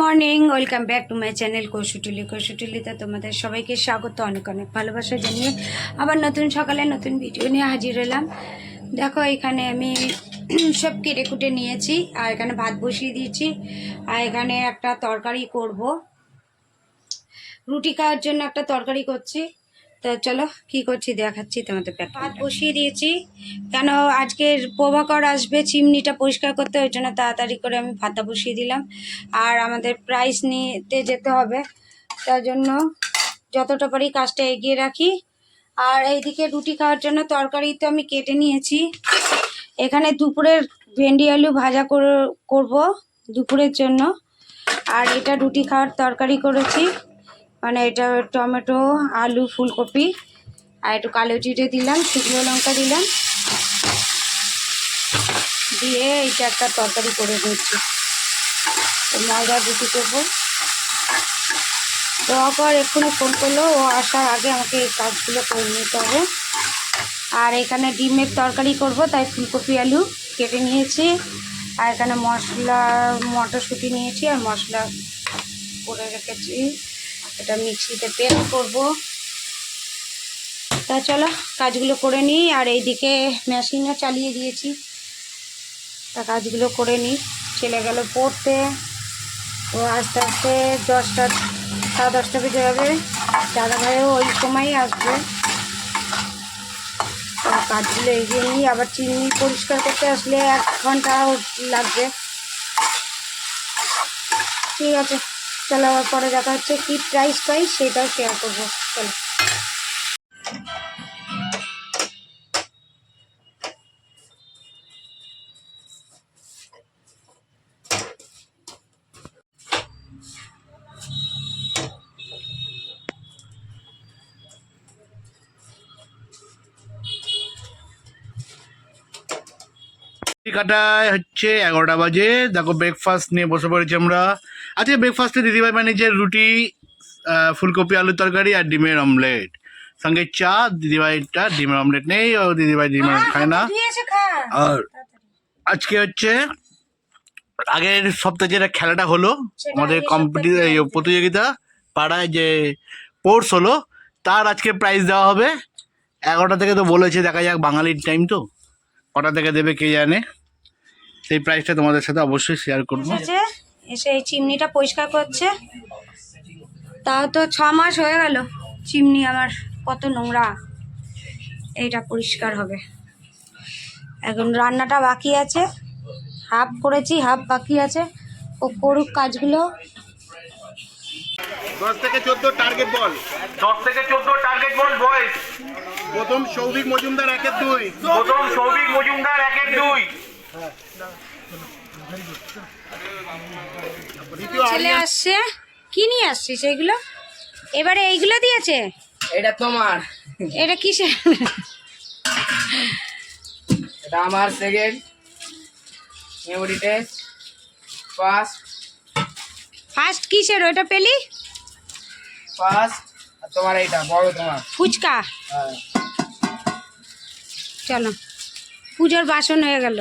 Morning, welcome back to my channel Koushutuli. কৌশুটুলিতে তোমাদের সবাইকে স্বাগত, অনেক অনেক ভালোবাসা জানিয়ে আবার নতুন সকালে নতুন ভিডিও নিয়ে হাজির হলাম। দেখো, এখানে আমি সব কেটে কুটে নিয়েছি, আর এখানে ভাত বসিয়ে দিয়েছি, আর এখানে একটা তরকারি করব। রুটি খাওয়ার জন্য একটা তরকারি করছি। তো চলো কি করছি দেখাচ্ছি তোমাদের ভাত বসিয়ে দিয়েছি। কেন আজকের প্রভাকর আসবে চিমনিটা পরিষ্কার করতে ওই জন্য তাড়াতাড়ি করে আমি ভাতটা বসিয়ে দিলাম। আর আমাদের প্রাইস নিতে যেতে হবে তার জন্য যতটা পারি কাজটা এগিয়ে রাখি। আর এইদিকে রুটি খাওয়ার জন্য তরকারি তো আমি কেটে নিয়েছি। এখানে দুপুরের ভেন্ডি আলু ভাজা করে- করব দুপুরের জন্য। আর এটা রুটি খাওয়ার তরকারি করেছি। মানে এটা টমেটো, আলু, ফুলকপি, আর একটু কালো জিরে দিলাম, শুকনো লঙ্কা দিলাম। দিয়ে এইটা একটা তরকারি করে দিচ্ছি তো ময়দা রুটি করব? তো অপর এক্ষুনি ফোন করল, ও আসার আগে আমাকে এই কাজগুলো করে নিতে হবে। আর এখানে ডিমের তরকারি করব, তাই ফুলকপি, আলু কেটে নিয়েছি। আর এখানে মশলা, মটরশুঁটি নিয়েছি, আর মশলা করে রেখেছি। এটা মিক্সিতে পেস্ট করব। তা চলো, কাজগুলো করে নিই, আর এইদিকে মেশিনও চালিয়ে দিয়েছি। তা কাজগুলো করে নিই। ছেলে গেল পড়তে। ও আস্তে আস্তে দশটা, সাড়ে দশটা বেজে যাবে। দাদা ভাইও ওই সময়ই আসবে। কাজগুলো এগিয়ে নিই। আবার চিনি পরিষ্কার করতে আসলে এক ঘণ্টা লাগবে। ঠিক আছে। চলো আবার পরে দেখা হচ্ছে কি প্রাইস পাই সেটাও শেয়ার করব। চলো। কাটায় হচ্ছে এগারোটা বাজে। দেখো ব্রেকফাস্ট নিয়ে বসে পড়েছি আমরা। আজকে ব্রেকফাস্টে দিদিভাই বানিয়েছে রুটি ফুলকপি আলুর তরকারি আর ডিমের অমলেট সঙ্গে চা দিদিভাইটা ডিমের অমলেট নেই ও দিদিভাই ডিমের অমলেট খায় না। খা। আর আজকে হচ্ছে আগের সপ্তাহে যেটা খেলাটা হলো আমাদের কম্পিটি প্রতিযোগিতা পাড়ায় যে স্পোর্টস হলো তার আজকে প্রাইজ দেওয়া হবে। এগারোটা থেকে তো বলেছে দেখা যাক বাঙালির টাইম তো। কটা থেকে দেবে কে জানে। সেই প্রাইসটা তোমাদের সাথে অবশ্যই শেয়ার করব। এসে এই চিমনিটা পরিষ্কার করছে। তাও তো ছ মাস হয়ে গেল চিমনি আমার কত নোংরা। এইটা পরিষ্কার হবে। এখন রান্নাটা বাকি আছে হাফ করেছি হাফ বাকি আছে। ও করুক কাজগুলো। দশ থেকে চোদ্দ টার্গেট বল। দশ থেকে চোদ্দ টার্গেট বল বয়স প্রথম সৌভিক মজুমদার একের দুই। প্রথম সৌভিক মজুমদার একের দুই। ছেলে আসছে। কি নিয়ে আসছিস এইগুলো এবারে এইগুলো দিয়েছে? এটা তোমার। এটা কিসে এটা আমার second memory test first first কিসের? ওইটা পেলি? ফার্স্ট আর তোমার এইটা বড় তোমার। ফুচকা। হ্যাঁ। চলো। পুজোর বাসন হয়ে গেল।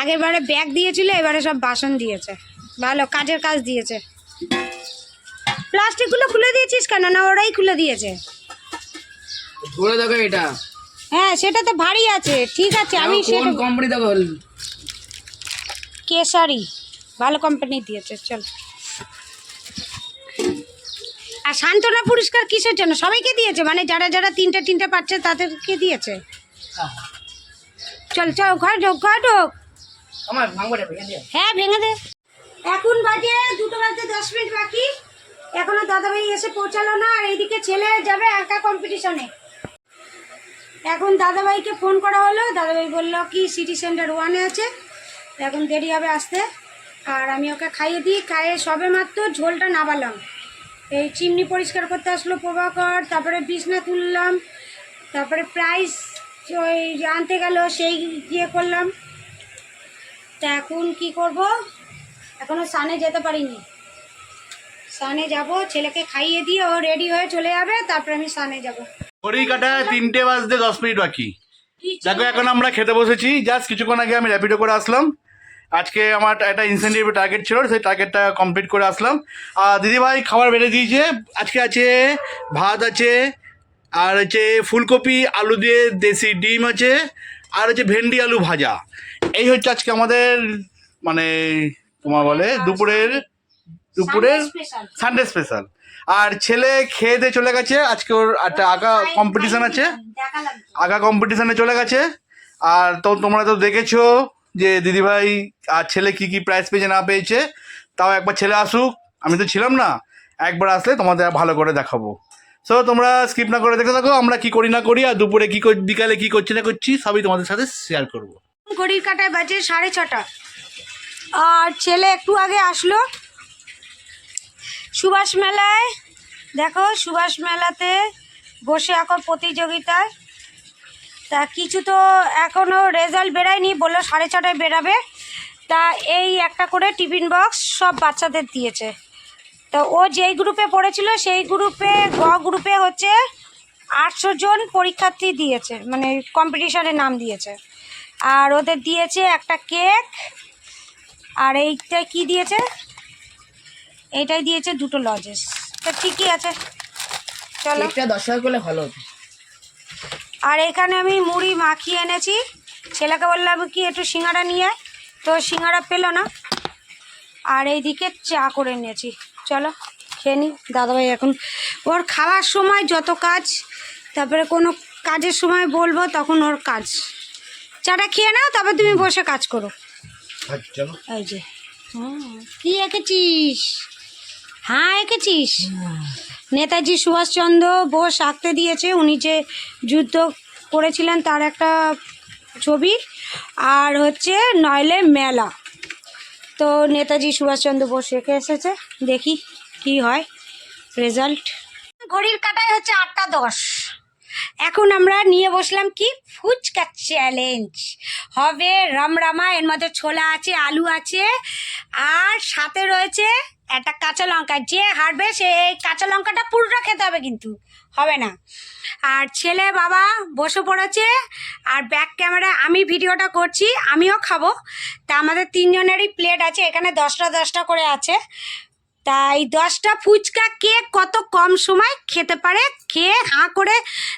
আগের বারে ব্যাগ দিয়েছিল এবারে সব বাসন দিয়েছে। ভালো কাজের কাজ দিয়েছে। প্লাস্টিকগুলো খুলে দিয়েছিস কেন? না ওরাই খুলে দিয়েছে। ধরে দেখো এটা? হ্যাঁ সেটা তো ভারী আছে। ঠিক আছে আমি কোন কোম্পানি দেখো কেসারি ভালো কোম্পানি দিয়েছে চল। আর সান্ত্বনা পুরস্কার কিসের জন্য? সবাইকে দিয়েছে? মানে যারা যারা তিনটে তিনটে পাচ্ছে তাদেরকে দিয়েছে? চল চল ঘর ঢোক ঘর ঢোক। আমার ভাঙবো হ্যাঁ ভেঙে দে। এখন বাজে দুটো বাজতে দশ মিনিট বাকি। এখনও দাদাভাই এসে পৌঁছালো না আর এইদিকে ছেলে যাবে একা কম্পিটিশনে এখন দাদাভাইকে ফোন করা হলো। দাদাভাই বলল কি সিটি সেন্টার ওয়ানে আছে? এখন দেরি হবে আসতে। আর আমি ওকে খাইয়ে দিই। খাইয়ে সবে মাত্র ঝোলটা নাবালাম এই চিমনি পরিষ্কার করতে আসলো প্রভাকর তারপরে বিছনা তুললাম তারপরে প্রাইস ওই আনতে গেল সেই ইয়ে করলাম। তা এখন কি করব? এখনও সানে যেতে পারিনি। সানে যাব ছেলেকে খাইয়ে দিয়ে ও রেডি হয়ে চলে যাবে তারপরে আমি সানে যাব। ঘড়ি কাটায় তিনটে বাজতে দশ মিনিট বাকি। দেখো এখন আমরা খেতে বসেছি। জাস্ট কিছুক্ষণ আগে আমি র্যাপিডো করে আসলাম। আজকে আমার একটা ইনসেন্টিভ টার্গেট ছিল সেই টার্গেটটা কমপ্লিট করে আসলাম। আর দিদিভাই খাবার বেড়ে দিয়েছে। আজকে আছে ভাত আছে আর হচ্ছে ফুলকপি আলু দিয়ে দেশি ডিম আছে আর হচ্ছে ভেন্ডি আলু ভাজা। এই হচ্ছে আজকে আমাদের মানে তোমার বলে দুপুরের দুপুরের সানডে স্পেশাল আর ছেলে খেয়ে দিয়ে চলে গেছে আজকে ওর একটা আঁকা কম্পিটিশন আছে। আঁকা কম্পিটিশনে চলে গেছে। আর তো তোমরা তো দেখেছ যে দিদিভাই আর ছেলে কি কি প্রাইজ পেয়েছে না পেয়েছে তাও একবার ছেলে আসুক। আমি তো ছিলাম না একবার আসলে তোমাদের ভালো করে দেখাবো। সো তোমরা স্কিপ না করে দেখে থাকো আমরা কি করি না করি আর দুপুরে কি কর- বিকালে কি করছি না করছি সবই তোমাদের সাথে শেয়ার করব। ঘড়ির কাটায় বাজে সাড়ে ছটা। আর ছেলে একটু আগে আসলো। সুভাষ মেলায়। দেখো, সুভাষ মেলাতে বসে এখন প্রতিযোগিতায়। তা কিছু তো এখনও রেজাল্ট বেরায়নি বলল সাড়ে ছটায় বেরাবে। তা এই একটা করে টিফিন বক্স সব বাচ্চাদের দিয়েছে। তো ও যেই গ্রুপে পড়েছিল সেই গ্রুপে, গ গ্রুপে হচ্ছে আটশো জন পরীক্ষার্থী দিয়েছে মানে কম্পিটিশনে নাম দিয়েছে। আর ওদের দিয়েছে একটা কেক। আর এইটা কি দিয়েছে? এইটাই দিয়েছে দুটো লজেস। তো ঠিকই আছে। চলো। কেকটা দশ টাকা করলে ভালো হতো আর এখানে আমি মুড়ি মাখিয়ে এনেছি। ছেলেকে বললাম কি একটু সিঙ্গারা নিয়ে। তো সিঙ্গারা পেল না। আর এইদিকে চা করে নিয়েছি চলো খেয়ে নি। দাদাভাই এখন ওর খাওয়ার সময় যত কাজ তারপরে কোনো কাজের সময় বলব তখন ওর কাজ। চাটা খেয়ে নাও তবে তুমি বসে কাজ করো। চলো। এই যে। কি এঁকেছিস? হ্যাঁ এঁকেছিস? নেতাজি সুভাষচন্দ্র বোস আঁকতে দিয়েছে উনি যে যুদ্ধ করেছিলেন তার একটা ছবি। আর হচ্ছে নইলে মেলা। তো নেতাজি সুভাষচন্দ্র বোস রেখে এসেছে দেখি কি হয়। রেজাল্ট। ঘড়ির কাটায় হচ্ছে আটটা দশ। এখন আমরা নিয়ে বসলাম কি? ফুচকা চ্যালেঞ্জ হবে রামরামা, এর মধ্যে ছোলা আছে, আলু আছে, আর সাথে রয়েছে একটা কাঁচা লঙ্কা। যে হারবে, সে এই কাঁচা লঙ্কাটা পুরোটা খেতে হবে কিন্তু, হবে না। আর ছেলে বাবা বসে পড়েছে, আর ব্যাক ক্যামেরা আমি ভিডিওটা করছি, আমিও খাব। তা আমাদের তিনজনেরই প্লেট আছে, এখানে দশটা দশটা করে আছে। তাই দশটা ফুচকা কে কত কম সময় খেতে পারে খেয়ে হাঁ করে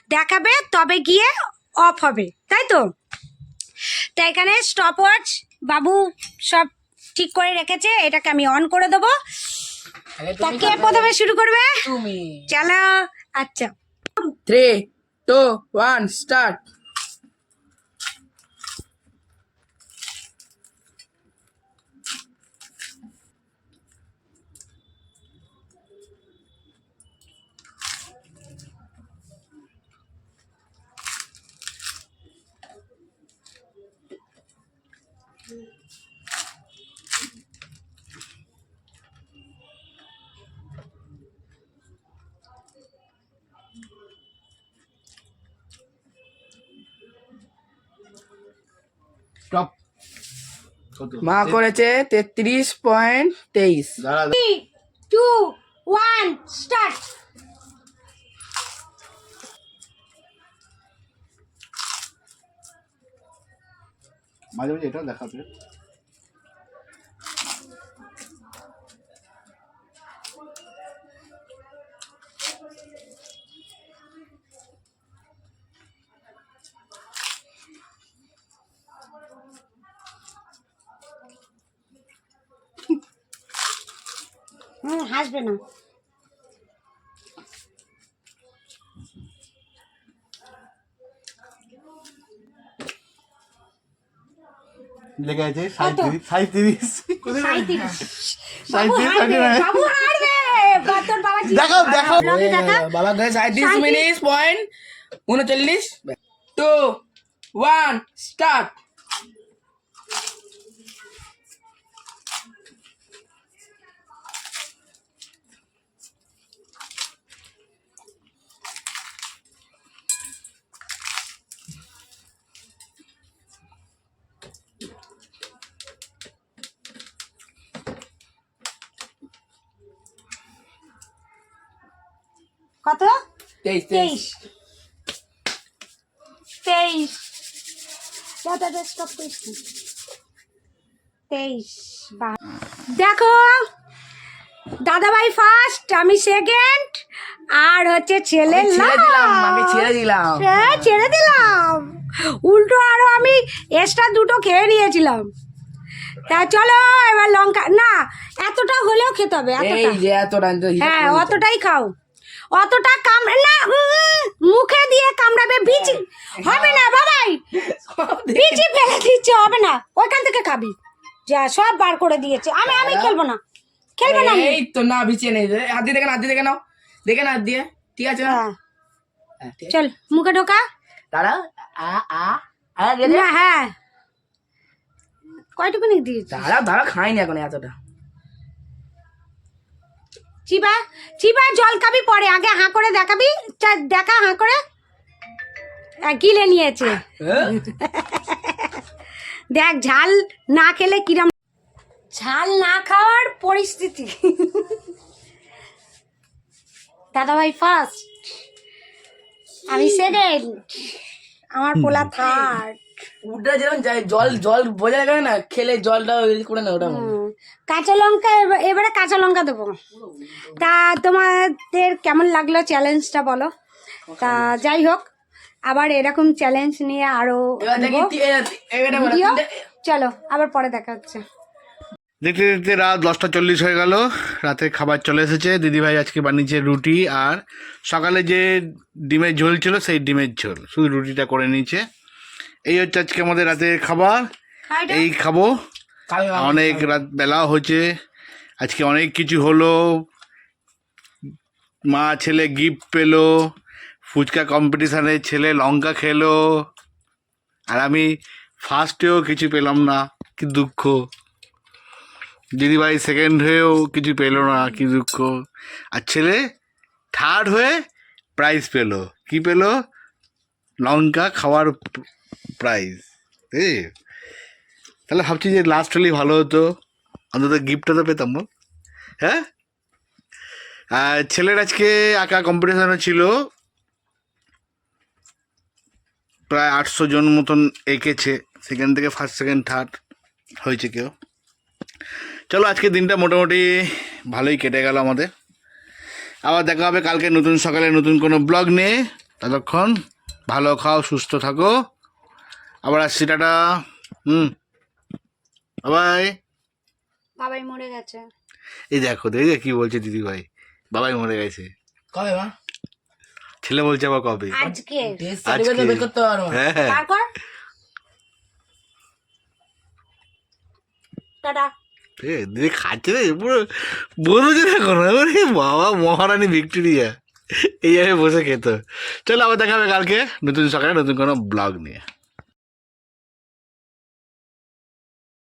দেখাবে তবে গিয়ে অফ হবে তাই তো? তা এখানে স্টপ ওয়াচ বাবু সব ঠিক করে রেখেছে এটাকে আমি অন করে দেবো। তা কে প্রথমে শুরু করবে? তুমি। চলো আচ্ছা। থ্রি টু ওয়ান স্টার্ট মা করেছে তেত্রিশ পয়েন্ট তেইশ। টু ওয়ান স্টার্ট মাঝে মাঝে এটাও দেখাবে হুম হাসবে না। আছে সাঁত্রিশ। দেখাও, দেখাও। বাবা সাঁত্রিশ। মিনিট পয়েন্ট উনচল্লিশ। টু ওয়ান স্টার্ট কত? তেইশ তেইশ। তেইশ। তেইশ। দেখো দাদাভাই ফার্স্ট আমি সেকেন্ড আর হচ্ছে ছেলে আমি ছেড়ে দিলাম হ্যাঁ ছেড়ে দিলাম। উল্টো আরও আমি এক্সট্রা দুটো খেয়ে নিয়েছিলাম। তা চলো এবার লঙ্কা না এতটা হলেও খেতে হবে এতটা। হ্যাঁ। অতটাই খাও। অতটা কামড়ে না মুখে দিয়ে কামড়াবে বিচি হবে না বাবাই। বিচি ফেলে দিচ্ছে হবে না। ওইখান থেকে খাবি। যা সব বার করে দিয়েছে। আমি আমি খেলব না। খেলব না। এই তো না বিছিয়ে নেই। হাত দিয়ে দেখে না হাত দিয়ে দেখে নাও। দেখে না হাত দিয়ে। ঠিক আছে? না হ্যাঁ। হ্যাঁ, ঠিক আছে। চল মুখে ঢোকা। দাঁড়া। আ আ আ হ্যাঁ। কয়টুকুনি দিয়েছি দাঁড়া দাঁড়া খাইনি এখন এতটা। চিবা চিবা জল খাবি পরে। আগে হাঁ করে দেখাবি চা- দেখা হাঁ করে। গিলে নিয়েছে? দেখ ঝাল না খেলে কিরম ঝাল না খাওয়ার পরিস্থিতি। দাদাভাই ফার্স্ট আমি সেকেন্ড আমার পোলা থার্ড যেরকম যায় জল জল বোঝা যাবে না খেলে জলটা করে না ওটা কাঁচা লঙ্কা এবার- এবারে কাঁচা লঙ্কা দেবো। তা তোমাদের কেমন লাগল চ্যালেঞ্জটা বলো? তা যাই হোক আবার এরকম চ্যালেঞ্জ নিয়ে আরও এবার দেখি নেব। তি- এ- এটা বলো, ভিডিও? তিনটে- চলো আবার পরে দেখা হচ্ছে। দেখতে দেখতে রাত দশটা চল্লিশ হয়ে গেল। রাতে খাবার চলে এসেছে। দিদিভাই আজকে বানিয়েছে রুটি আর সকালে যে ডিমের ঝোল ছিল সেই ডিমের ঝোল। শুধু রুটিটা করে নিয়েছে। এই হচ্ছে আজকে আমাদের রাতের খাবার। এই খাব। অনেক রাত বেলাও হচ্ছে আজকে অনেক কিছু হলো। মা ছেলে গিফট পেল। ফুচকা কম্পিটিশানে ছেলে লঙ্কা খেলো। আর আমি ফার্স্টেও কিছু পেলাম না কি দুঃখ। দিদিভাই সেকেন্ড হয়েও কিছু পেল না কি দুঃখ। আর ছেলে থার্ড হয়ে প্রাইজ পেল। কি পেল? লঙ্কা খাওয়ার প্রাইজ তাহলে ভাবছি যে লাস্ট হলেই ভালো হতো। অন্তত গিফটটা তো পেতাম হ্যাঁ? আর ছেলের আজকে আঁকা কম্পিটিশানও ছিল। প্রায় আটশো জন মতন এঁকেছে। সেকেন্ড থেকে ফার্স্ট সেকেন্ড থার্ড হয়েছে কেউ। চলো আজকে দিনটা মোটামুটি ভালোই কেটে গেল আমাদের। আবার দেখা হবে কালকে নতুন সকালে নতুন কোনো ব্লগ নিয়ে। ততক্ষণ ভালো খাও, সুস্থ থাকো। আবার আসছি, টাটা। হুম। বাবাই। বাবাই মরে গেছে। এই দেখো দেখে কি বলছে দিদি ভাই বাবাই মরে গেছে। কবে মা? ছেলে বলছে আবার কবে? আজকে। সার্টিফিকেট বের করতে পারব। হ্যাঁ। হ্যাঁ টাটা। দিদি খাচ্ছে রে পুরো বলছে দেখো না বাবা মহারানী ভিক্টোরিয়া। এইভাবে বসে খেত। চলো আবার দেখা হবে কালকে নতুন সকালে নতুন কোনো ব্লগ নিয়ে।